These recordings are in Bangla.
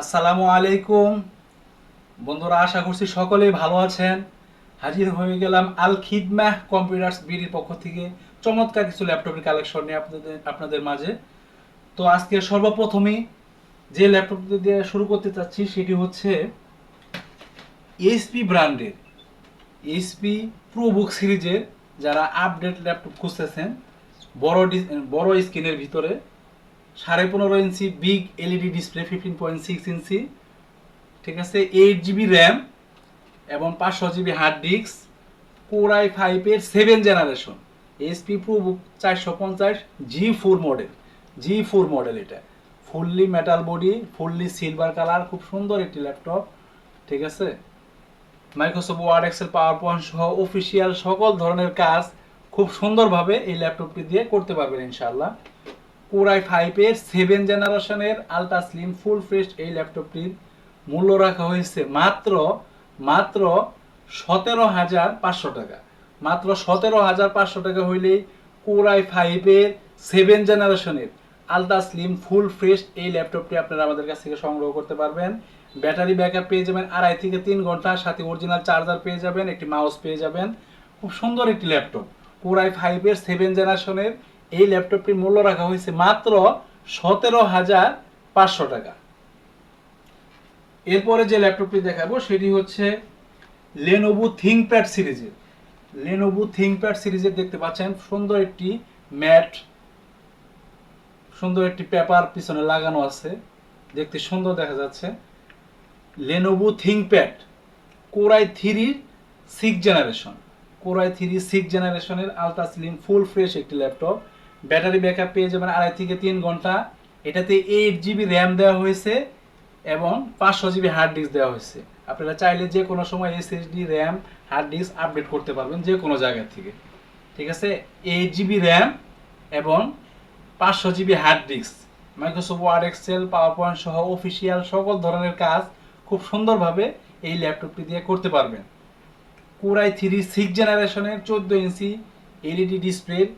আসসালামু আলাইকুম। বন্ধুরা, আশা করছি সকলেই ভালো আছেন। হাজির হয়ে গেলাম আল খিদমাহ কম্পিউটার্স বিডির পক্ষ থেকে। চমৎকার কিছু ল্যাপটপের কালেকশন নিয়ে আপনাদের আপনাদের মাঝে। তো আজকে সর্বপ্রথমেই যে ল্যাপটপ দিয়ে শুরু করতে চাচ্ছি সেটি হচ্ছে এইচপি ব্র্যান্ডের এইচপি প্রোবুক সিরিজের যারা আপডেট ল্যাপটপ খুঁজতেছেন, বড় বড় স্ক্রিনের ভিতরে সাড়ে পনেরো inch big LED display fifteen point six inch. ঠিক আছে? এইট জিবি র্যাম এবং পাঁচশো GB hard disk core i ফাইভের সেভেন জেনারেশন এসপি প্রো চারশো পঞ্চাশ G four model G four model এটা। Fully metal body fully silver colour খুব সুন্দর একটি ল্যাপটপ ঠিক আছে? Microsoft Word Excel PowerPoint সহ অফিসিয়াল সকল ধরনের কাজ খুব সুন্দরভাবে এই ল্যাপটপটি দিয়ে করতে পারবেন ইনশাআল্লাহ। কোরাই ফাইভের সেভেন জেনারেশনের আলট্রা স্লিম, ফুল ফ্রেশ এই ল্যাপটপটির মূল্য রাখা হয়েছে মাত্র মাত্র সতেরো হাজার পাঁচশো টাকা। মাত্র সতেরো হাজার পাঁচশো টাকা হইলেই কোরাই ফাইভের সেভেন জেনারেশনের আলট্রা স্লিম, ফুল ফ্রেশ এই ল্যাপটপটি আপনারা আমাদের কাছ থেকে সংগ্রহ করতে পারবেন। ব্যাটারি ব্যাকআপ পেয়ে যাবেন আড়াই থেকে তিন ঘণ্টা, সাথে অরিজিনাল চার্জার পেয়ে যাবেন, একটি মাউস পেয়ে যাবেন। খুব সুন্দর একটি ল্যাপটপ। কোরাই ফাইভের সেভেন জেনারেশনের এই ল্যাপটপটির মূল্য রাখা হয়েছে মাত্র সতেরো হাজার পাঁচশো টাকা। এরপরে যে ল্যাপটপটি দেখাবো, সেটি হচ্ছে লেনোভো থিংকপ্যাড সিরিজের। লেনোভো থিংকপ্যাড সিরিজের দেখতে পাচ্ছেন, সুন্দর একটি ম্যাট, সুন্দর একটি পেপার পিছনে লাগানো আছে। দেখতে সুন্দর দেখা যাচ্ছে। Lenovo ThinkPad core i three six generation core i three six জেনারেশনের আলট্রা স্লিম ফুল ফ্রেশ একটি ল্যাপটপ। ব্যাটারি ব্যাকআপ পেয়ে যাবেন আড়াই থেকে তিন ঘণ্টা। এটাতে এইট জিবি র্যাম দেওয়া হয়েছে এবং পাঁচশো জিবি হার্ড ডিস্ক দেওয়া হয়েছে। আপনারা চাইলে যে কোনো সময় SSD RAM hard disk update করতে পারবেন যে কোনো জায়গা থেকে। ঠিক আছে? এইট জিবি র্যাম এবং পাঁচশো GB hard disk Microsoft Word Excel PowerPoint সহ অফিসিয়াল সকল ধরনের কাজ খুব সুন্দরভাবে এই ল্যাপটপটি দিয়ে করতে পারবেন। কুরাই থ্রি সিক্স জেনারেশনের চোদ্দ ইঞ্চি এলইডি ডিসপ্লের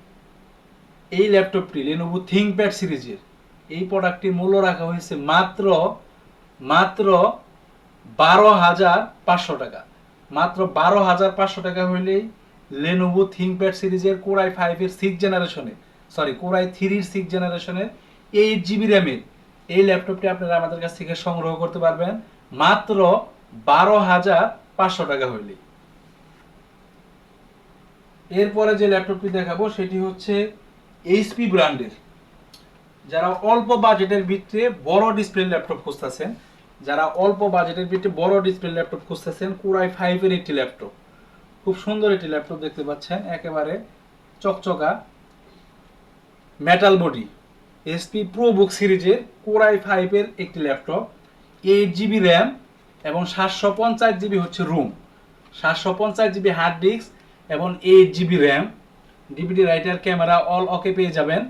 এই ল্যাপটপটি লেনোভো থিংকপ্যাড সিরিজের। এই প্রোডাক্টটির মূল্য রাখা হয়েছে মাত্র মাত্র বারো হাজার পাঁচশো টাকা। মাত্র বারো হাজার পাঁচশো টাকা হইলেই লেনোভো থিংকপ্যাড সিরিজের কোরাই ফাইভের সিক্স জেনারেশনে সরি কোরাই থ্রির সিক্স জেনারেশনের এইট জিবি র্যামের এই ল্যাপটপটি আপনারা আমাদের কাছ থেকে সংগ্রহ করতে পারবেন মাত্র বারো হাজার পাঁচশো টাকা হইলেই। এরপরে যে ল্যাপটপটি দেখাবো সেটি হচ্ছে এইচপি ব্র্যান্ডের। যারা অল্প বাজেটের ভিতরে বড় ডিসপ্লে ল্যাপটপ খুঁজতেছেন, যারা অল্প বাজেটের ভিতরে বড় ডিসপ্লে ল্যাপটপ খুঁজতেছেন কুরাই ফাইভের একটি ল্যাপটপ খুব সুন্দর একটি ল্যাপটপ দেখতে পাচ্ছেন, একেবারে চকচকা metal body SP pro book সিরিজের কোরাই ফাইভের একটি ল্যাপটপ এইট জিবি র্যাম এবং সাতশো পঞ্চাশ জিবি হচ্ছে রুম সাতশো পঞ্চাশ জিবি হার্ড ডিস্ক এবং eight GB RAM DVD writer camera all okay পেয়ে যাবেন।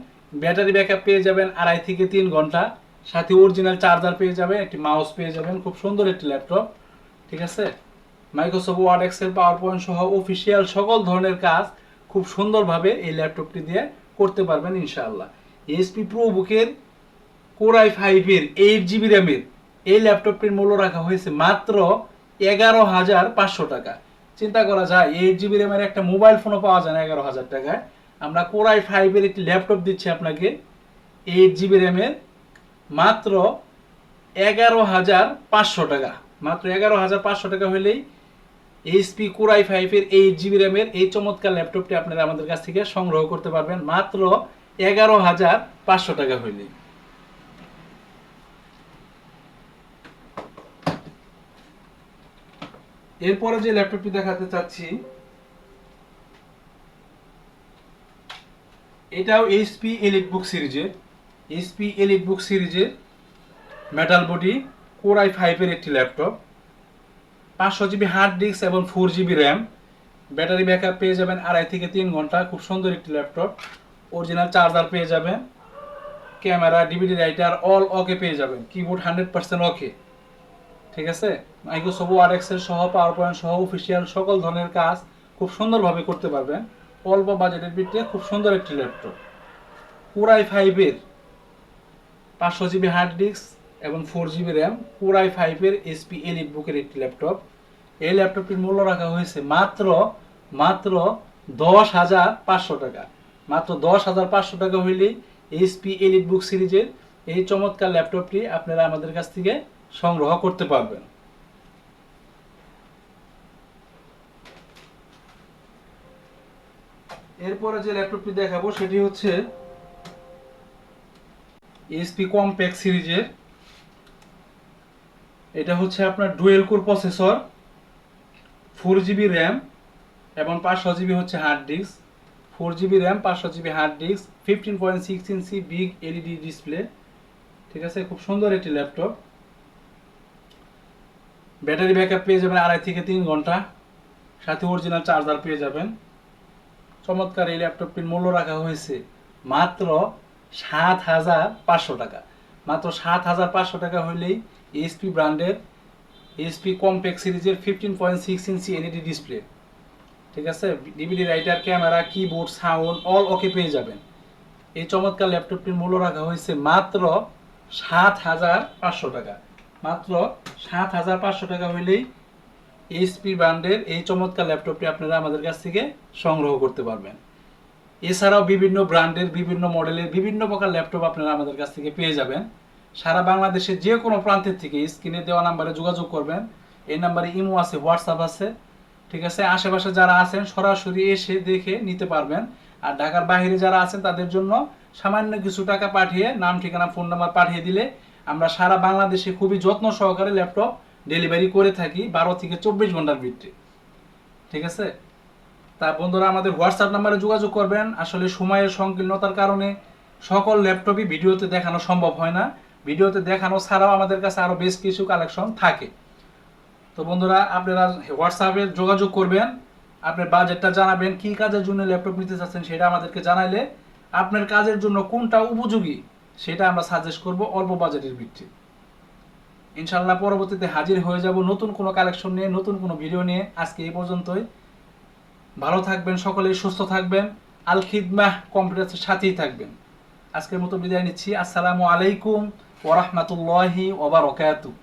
ব্যাটারি ব্যাকআপ পেয়ে যাবেন আড়াই থেকে তিন ঘণ্টা। সাথে অরিজিনাল চার্জার পেয়ে যাবেন, একটি মাউস পেয়ে যাবেন, খুব সুন্দর একটি ল্যাপটপ ঠিক আছে? Microsoft Word Excel PowerPoint সহ অফিসিয়াল সকল ধরনের কাজ খুব সুন্দরভাবে এই ল্যাপটপটি দিয়ে করতে পারবেন ইনশাআল্লাহ। এসপি প্রো বুকের কোরাই ফাইভের এইট জিবি র্যামের এই ল্যাপটপটির মূল্য রাখা হয়েছে মাত্র এগারো হাজার পাঁচশো টাকা। চিন্তা করা যায় এইট জিবি র্যামের একটা মোবাইল ফোনও পাওয়া যায় না এগারো হাজার টাকায়। আমরা কোরাই ফাইভের একটি ল্যাপটপ দিচ্ছি আপনাকে এইট জিবি র্যামের মাত্র এগারো হাজার পাঁচশো টাকা। মাত্র এগারো হাজার পাঁচশো টাকা হলেই এইচপি কোরাই ফাইভের এইট জিবি র্যামের এই চমৎকার ল্যাপটপটি আপনারা আমাদের কাছ থেকে সংগ্রহ করতে পারবেন, মাত্র এগারো হাজার পাঁচশো টাকা হইলেই এরপরে যে ল্যাপটপটি দেখাতে চাচ্ছি, এটাও এইচপি এলিট বুক সিরিজের এইচপি এলিট বুক সিরিজের মেটাল বডি কোরাই ফাইভের একটি ল্যাপটপ। পাঁচশো জিবি হার্ড ডিস্ক এবং four GB RAM battery backup পেয়ে যাবেন আড়াই থেকে তিন ঘণ্টা। খুব সুন্দর একটি ল্যাপটপ। অরিজিনাল চার্জার পেয়ে যাবেন। Camera DVD writer all okay পেয়ে যাবেন। কিবোর্ড হান্ড্রেড পার্সেন্ট ওকে ঠিক আছে? মাইক্রোসফট ওয়ার্ড এক্সেল সহ পাওয়ার পয়েন্ট সহ অফিসিয়াল সকল ধরনের কাজ খুব সুন্দরভাবে করতে পারবেন। অল্প বাজেটের ভিতরে খুব সুন্দর একটি ল্যাপটপ পুরাই ফাইভের পাঁচশো জিবি হার্ড ডিস্ক এবং ফোর জিবি র্যাম পুরাই ফাইভের এসপি এলিট বুকের একটি ল্যাপটপ এই ল্যাপটপটির মূল্য রাখা হয়েছে মাত্র মাত্র দশ হাজার পাঁচশো টাকা। মাত্র দশ হাজার পাঁচশো টাকা হইলেই এইচপি এলিট বুক সিরিজের এই চমৎকার ল্যাপটপটি আপনারা আমাদের কাছ থেকে সংগ্রহ করতে পারবেন। এরপরে যে ল্যাপটপটি দেখাবো, সেটি হচ্ছে এইচপি কম্প্যাক্ট সিরিজের। এটা হচ্ছে আপনার dual core processor four GB RAM এবং পাঁচশো জিবি হচ্ছে hard disk four GB RAM পাঁচশো GB hard disk fifteen point six inch big LED display ঠিক আছে? খুব সুন্দর একটি ল্যাপটপ। ব্যাটারি ব্যাকআপ পেয়ে যাবেন আড়াই থেকে তিন ঘণ্টা। সাথে অরিজিনাল চার্জার পেয়ে যাবেন। চমৎকার এই ল্যাপটপটির মূল্য রাখা হয়েছে মাত্র সাত হাজার পাঁচশো টাকা। মাত্র সাত হাজার পাঁচশো টাকা হইলেই এইচপি ব্র্যান্ডের এইচপি কম্প্যাক্ট সিরিজের fifteen point six inch LED display ঠিক আছে? DVD writer camera keyboard sound all okay পেয়ে যাবেন। এই চমৎকার ল্যাপটপটির মূল্য রাখা হয়েছে মাত্র সাত হাজার পাঁচশো টাকা। মাত্র সাত হাজার পাঁচশো টাকা হইলেই এইচপি ব্র্যান্ডের এই চমৎকার ল্যাপটপটি আপনারা আমাদের কাছ থেকে সংগ্রহ করতে পারবেন। এছাড়াও বিভিন্ন ব্র্যান্ডের, বিভিন্ন মডেলের, বিভিন্ন প্রকার ল্যাপটপ আপনারা আমাদের কাছ থেকে পেয়ে যাবেন। সারা বাংলাদেশে যে কোনো প্রান্তের থেকে স্ক্রিনে দেওয়া নাম্বারে যোগাযোগ করবেন। এই নাম্বারে ইমো আছে, হোয়াটসঅ্যাপ আছে, ঠিক আছে? আশেপাশে যারা আছেন, সরাসরি এসে দেখে নিতে পারবেন। আর ঢাকার বাইরে যারা আছেন, তাদের জন্য সামান্য কিছু টাকা পাঠিয়ে নাম, ঠিকানা, ফোন নাম্বার পাঠিয়ে দিলে আমরা সারা বাংলাদেশে খুবই যত্ন সহকারে ল্যাপটপ ডেলিভারি করে থাকি বারো থেকে চব্বিশ ঘণ্টার ভিত্তি ঠিক আছে? তা বন্ধুরা, আমাদের হোয়াটসঅ্যাপ নাম্বারে যোগাযোগ করবেন। আসলে সময়ের সংকীর্ণতার কারণে সকল ল্যাপটপই ভিডিওতে দেখানো সম্ভব হয় না। ভিডিওতে দেখানো ছাড়াও আমাদের কাছে আরও বেশ কিছু কালেকশন থাকে। তো বন্ধুরা, আপনারা হোয়াটসঅ্যাপে যোগাযোগ করবেন। আপনার বাজেটটা জানাবেন, কি কাজের জন্য ল্যাপটপ নিতে চাচ্ছেন সেটা আমাদেরকে জানাইলে আপনার কাজের জন্য কোনটা উপযোগী সেটা আমরা সাজেস্ট করব অল্প বাজেটের ভিত্তি ইনশাল্লাহ পরবর্তীতে হাজির হয়ে যাব নতুন কোনো কালেকশন নিয়ে, নতুন কোনো ভিডিও নিয়ে। আজকে এই পর্যন্তই। ভালো থাকবেন সকলেই, সুস্থ থাকবেন। আল খিদমাহ কম্পিউটারের সাথেই থাকবেন। আজকের মতো বিদায় নিচ্ছি। আসসালামু আলাইকুম ওরহমতুল্লাহি ওবরাকাতুহ